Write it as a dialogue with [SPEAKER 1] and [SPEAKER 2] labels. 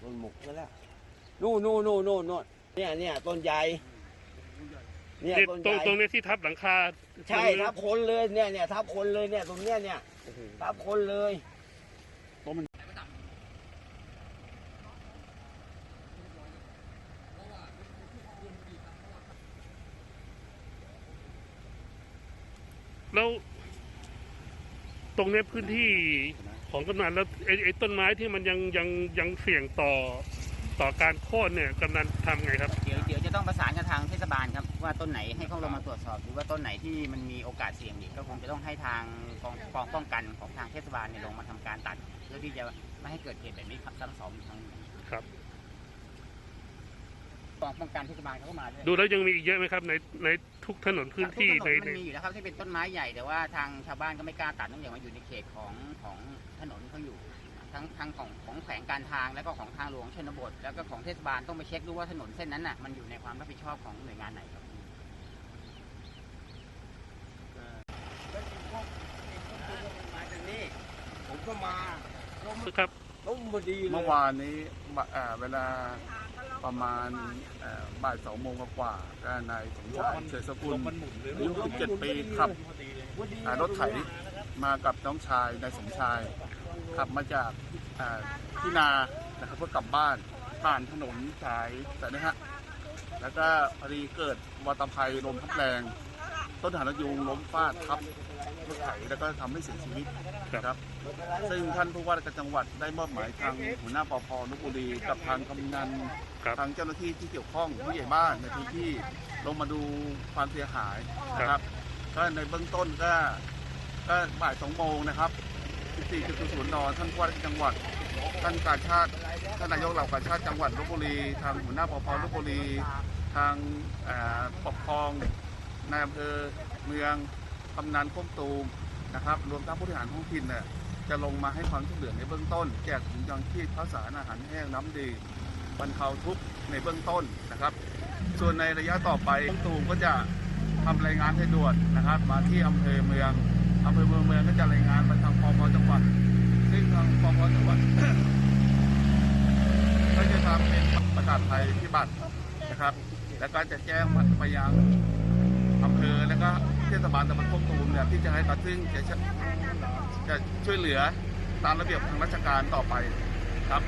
[SPEAKER 1] ต้นหมกนั่นแหละนู่นนู่นนู่นนู่นเนี่ยเนี่ยต้นใหญ่ เนี่ย
[SPEAKER 2] นี่
[SPEAKER 1] ต้น
[SPEAKER 2] ต
[SPEAKER 1] ให
[SPEAKER 2] รง
[SPEAKER 1] ญ่
[SPEAKER 2] ตรงนี้ที่ทับหลังคา
[SPEAKER 1] ใช่ทับคนเลยเนี่ยเนี่ยทับคนเลยเนี่ยตรงเนี้ยเนี่ยทับคนเลย
[SPEAKER 2] แล้ว ตรงเนี้ยพื้นที่ของกำนันแล้วไอ้ไอ้ต้นไม้ที่มันยังยังยังเสี่ยงต่อ ต่อการโค่นเนี่ยกำนันทำไงครับ
[SPEAKER 3] เดี๋ยวเดี๋ยวจะต้องประสานกับทางเทศบาลครับว่าต้นไหนให้เขาลงมาตรวจสอบหรือว่าต้นไหนที่มันมีโอกาสเสี่ยงอีกก็คงจะต้องให้ทางกองกองป้องกันของทางเทศบาลเนี่ยลงมาทำการตัด เพื่อที่จะไม่ให้เกิดเหตุแบบนี้ซ้ำซ้อนอีกครั้งหนึ่ง
[SPEAKER 2] ครับ
[SPEAKER 3] กองป้องกันเทศบาลเขาก็มาด้วย
[SPEAKER 2] ดูแล้วยังมีอีกเยอะไหมครับในในทุกถนนพื้นที่
[SPEAKER 3] ทุกถ
[SPEAKER 2] ใน
[SPEAKER 3] นน
[SPEAKER 2] ใน
[SPEAKER 3] มันมีอยู่แล้วครับที่เป็นต้นไม้ใหญ่แต่ว่าทางชาวบ้านก็ไม่กล้าตัดเนื่องจากมันอยู่ในเขตของของถนนเขาอยู่ ทั้งทั้งของของแขวงการทางแล้วก็ของทางหลวงชนบท แล้วก็ของเทศบาลต้องไปเช็คดูว่าถนนเส้นนั้นน่ะมันอยู่ในความรับผิดชอบของหน่วยงานไหนครับ
[SPEAKER 1] มาจากนี่ผมก็มา
[SPEAKER 2] ครับ
[SPEAKER 1] ล้มพอดีเลย
[SPEAKER 4] เมื่อวานนี้บะเอ่อเวลาประมาณเอ่อบ่ายสองโมงกว่าๆก็นายสมชายเฉยสกุลอายุ17ปีขับอ่ารถไถมากับน้องชายนายสมชาย ขับมาจากอ่าที่นานะครับเพื่อกลับบ้านผ่านถนนสายแต่นะฮะแล้วก็พอดีเกิดวัตภัยลมพัดแรง ต้นหางนกยูงล้มฟาดทับรถไถแล้วก็ทำให้เสียชีวิตนะครับ ซึ่งท่านผู้ว่าราชการจังหวัดได้มอบหมายทางหัวหน้าปพลพบุรีกับทางกำนัน
[SPEAKER 2] ครับ
[SPEAKER 4] ทางเจ้าหน้าที่ที่เกี่ยวข้องผู้ใหญ่บ้านในพื้นที่ลงมาดูความเสียหายนะครับ ก็ในเบื้องต้นก็ก็บ่ายสองโมงนะครับ 14.00นท่านผู้ว่าราชการจังหวัด ท่านการชาติ ท่านนายกเหล่ากาชาติจังหวัดลบบุรี ทางหัวหน้าปพลบบุรี ทางปกครองนายอำเภอเมืองกำนันก้มตูมนะครับ รวมทั้งผู้บริหารท้องถิ่นเนี่ยจะลงมาให้ความช่วยเหลือในเบื้องต้น แจกถุงยางชีพข้าวสารอาหารแห้งน้ำดื่มบรรเทาทุกข์ในเบื้องต้นนะครับ ส่วนในระยะต่อไปก้มตูมก็จะทำรายงานให้ด่วนนะครับ มาที่อำเภอเมืองอำเภอเมืองเมืองก็จะรายงานไปทางปพจังหวัด ซึ่งทางปพจังหวัด ก็จะทำเป็นประกาดภัยพิบัตินะครับ แล้วก็จะแจ้งไปยังอำเภอแล้วก็เทศบาลตำบลโคกตูมเนี่ยที่จะให้ตัดซึ่งจะจะช่วยเหลือตามระเบียบทางราชการต่อไปครับ